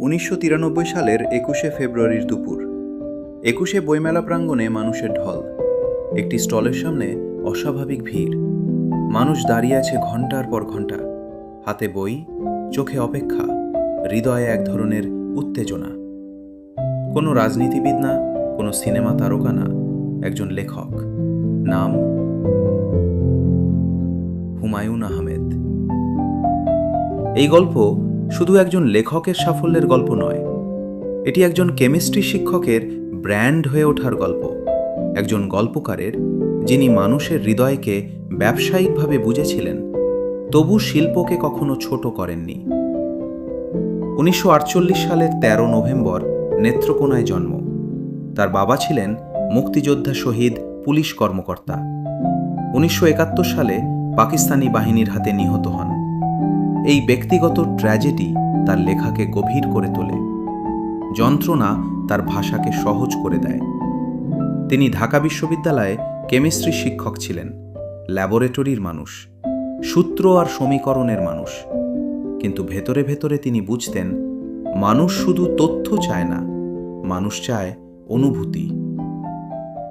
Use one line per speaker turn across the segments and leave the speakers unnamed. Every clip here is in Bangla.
উনিশশো তিরানব্বই সালের একুশে ফেব্রুয়ারির দুপুর। একুশে বইমেলা প্রাঙ্গণে মানুষের ঢল। একটি স্টলের সামনে অস্বাভাবিক ভিড়। মানুষ দাঁড়িয়ে আছে ঘণ্টার পর ঘণ্টা হাতে বই, চোখে অপেক্ষা, হৃদয়ে এক ধরনের উত্তেজনা। কোনো রাজনীতিবিদ না, কোনো সিনেমা তারকা না, একজন লেখক। নাম হুমায়ুন আহমেদ। এই গল্প শুধু একজন লেখকের সাফল্যের গল্প নয়, এটি একজন কেমিস্ট্রি শিক্ষকের ব্র্যান্ড হয়ে ওঠার গল্প। একজন গল্পকারের, যিনি মানুষের হৃদয়কে ব্যবসায়িকভাবে বুঝেছিলেন, তবু শিল্পকে কখনো ছোট করেননি। উনিশশো আটচল্লিশ সালের ১৩ নভেম্বর নেত্রকোনায় জন্ম। তার বাবা ছিলেন মুক্তিযোদ্ধা শহীদ পুলিশ কর্মকর্তা। উনিশশো একাত্তর সালে পাকিস্তানি বাহিনীর হাতে নিহত হন। এই ব্যক্তিগত ট্র্যাজেডি তার লেখাকে গভীর করে তোলে। যন্ত্রণা তার ভাষাকে সহজ করে দেয়। তিনি ঢাকা বিশ্ববিদ্যালয়ে কেমিস্ট্রি শিক্ষক ছিলেন, ল্যাবরেটরির মানুষ, সূত্র আর সমীকরণের মানুষ। কিন্তু ভেতরে ভেতরে তিনি বুঝতেন, মানুষ শুধু তথ্য চায় না, মানুষ চায় অনুভূতি।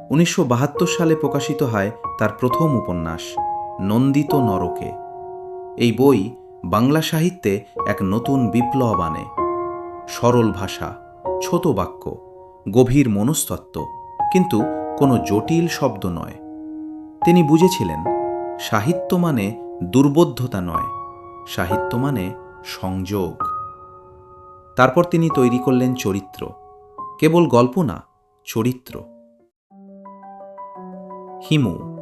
উনিশশো বাহাত্তর সালে প্রকাশিত হয় তার প্রথম উপন্যাস, নন্দিত নরকে। এই বই বাংলা সাহিত্যে এক নতুন বিপ্লব আনে। সরল ভাষা, ছোট বাক্য, গভীর মনস্তত্ত্ব, কিন্তু কোনো জটিল শব্দ নয়। তিনি বুঝেছিলেন, সাহিত্য মানে দুর্বোধ্যতা নয়, সাহিত্য মানে সংযোগ। তারপর তিনি তৈরি করলেন চরিত্র, কেবল গল্প না, চরিত্র। হিমু,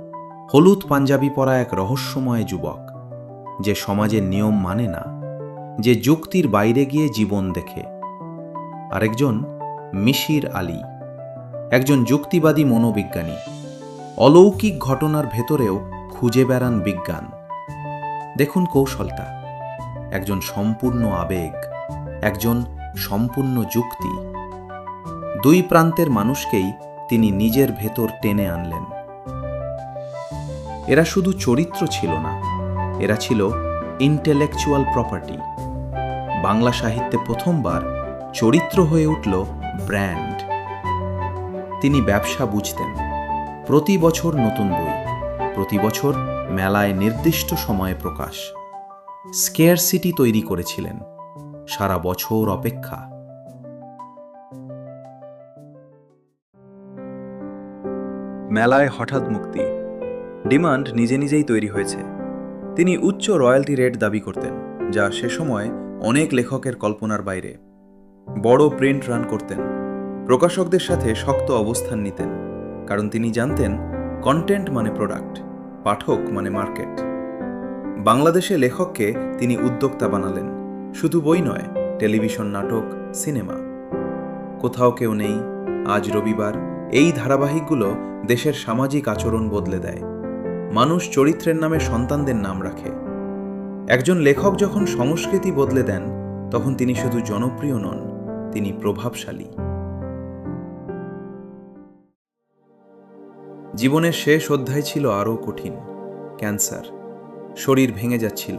হলুদ পাঞ্জাবি পরা এক রহস্যময় যুবক। যে সমাজের নিয়ম মানে না, যে যুক্তির বাইরে গিয়ে জীবন দেখে। আরেকজন মিশির আলী, একজন যুক্তিবাদী মনোবিজ্ঞানী, অলৌকিক ঘটনার ভেতরেও খুঁজে বেড়ান বিজ্ঞান। দেখুন কৌশলটা। একজন সম্পূর্ণ আবেগ, একজন সম্পূর্ণ যুক্তি। দুই প্রান্তের মানুষকেই তিনি নিজের ভেতর টেনে আনলেন। এরা শুধু চরিত্র ছিল না এরা ছিল ইন্টেলেকচুয়াল প্রপার্টি বাংলা সাহিত্যে প্রথমবার চরিত্র হয়ে উঠল ব্র্যান্ড তিনি ব্যবসা বুঝতেন। প্রতি বছর নতুন বই, প্রতি বছর মেলায় নির্দিষ্ট সময়ে প্রকাশ। স্কেয়ার সিটি তৈরি করেছিলেন। সারা বছর অপেক্ষা। মেলায় হঠাৎ মুক্তি। ডিমান্ড নিজে নিজেই তৈরি হয়েছে। তিনি উচ্চ রয়্যালটি রেট দাবি করতেন, যা সে সময় অনেক লেখকের কল্পনার বাইরে। বড় প্রিন্ট রান করতেন, প্রকাশকদের সাথে শক্ত অবস্থান নিতেন, কারণ তিনি জানতেন, কন্টেন্ট মানে প্রোডাক্ট, পাঠক মানে মার্কেট। বাংলাদেশে লেখককে তিনি উদ্যোক্তা বানালেন, শুধু বই নয়, টেলিভিশন নাটক, সিনেমা। কোথাও কেউ নেই, আজ রবিবার, এই ধারাবাহিকগুলো দেশের সামাজিক আচরণ বদলে দেয়। মানুষ চরিত্রের নামে সন্তানদের নাম রাখে। একজন লেখক যখন সংস্কৃতি বদলে দেন, তখন তিনি শুধু জনপ্রিয় নন, তিনি প্রভাবশালী। জীবনের শেষ অধ্যায় ছিল আরও কঠিন, ক্যান্সার। শরীর ভেঙে যাচ্ছিল,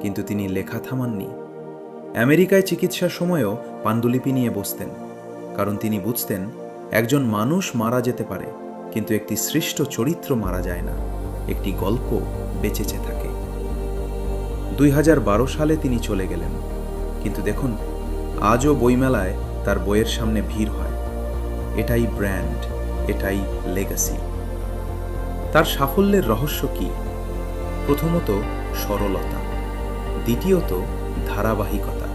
কিন্তু তিনি লেখা থামাননি। আমেরিকায় চিকিৎসার সময়ও পাণ্ডুলিপি নিয়ে বসতেন, কারণ তিনি বুঝতেন, একজন মানুষ মারা যেতে পারে, কিন্তু একটি সৃষ্ট চরিত্র মারা যায় না। একটি গল্প বেঁচেছে থাকে। দুই হাজার বারো সালে তিনি চলে গেলেন। কিন্তু দেখুন, আজও বইমেলায় তার বইয়ের সামনে ভিড় হয়। এটাই ব্র্যান্ড, এটাই লেগাসি। তার সাফল্যের রহস্য কি? প্রথমত সরলতা, দ্বিতীয়ত ধারাবাহিকতা,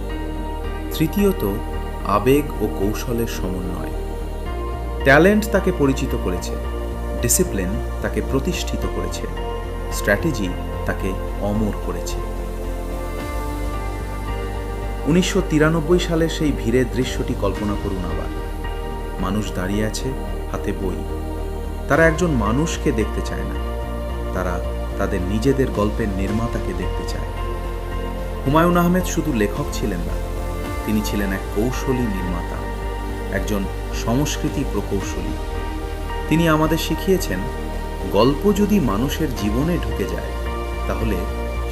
তৃতীয়ত আবেগ ও কৌশলের সমন্বয়। ট্যালেন্ট তাকে পরিচিত করেছে। ডিসিপ্লিন তাকে প্রতিষ্ঠিত করেছে। স্ট্র্যাটেজি তাকে অমর করেছে। উনিশশো সালের সেই ভিড়ের দৃশ্যটি কল্পনা করুন আবার। মানুষ দাঁড়িয়ে আছে, হাতে বই। তারা একজন মানুষকে দেখতে চায় না। তারা তাদের নিজেদের গল্পের নির্মাতাকে দেখতে চায়। হুমায়ুন আহমেদ শুধু লেখক ছিলেন না, তিনি ছিলেন এক কৌশলী নির্মাতা, একজন সংস্কৃতি প্রকৌশলী। তিনি আমাদের শিখিয়েছেন, গল্প যদি মানুষের জীবনে ঢুকে যায়, তাহলে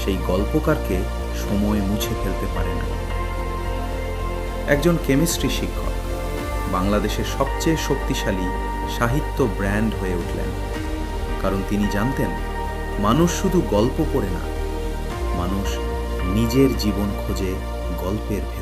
সেই গল্পকারকে সময় মুছে ফেলতে পারে না। একজন কেমিস্ট্রি শিক্ষক, বাংলাদেশের সবচেয়ে শক্তিশালী সাহিত্য ব্র্যান্ড হয়ে উঠলেন। কারণ তিনি জানতেন, মানুষ শুধু গল্প পড়ে না, মানুষ নিজের জীবন খোঁজে গল্পের ভেতর।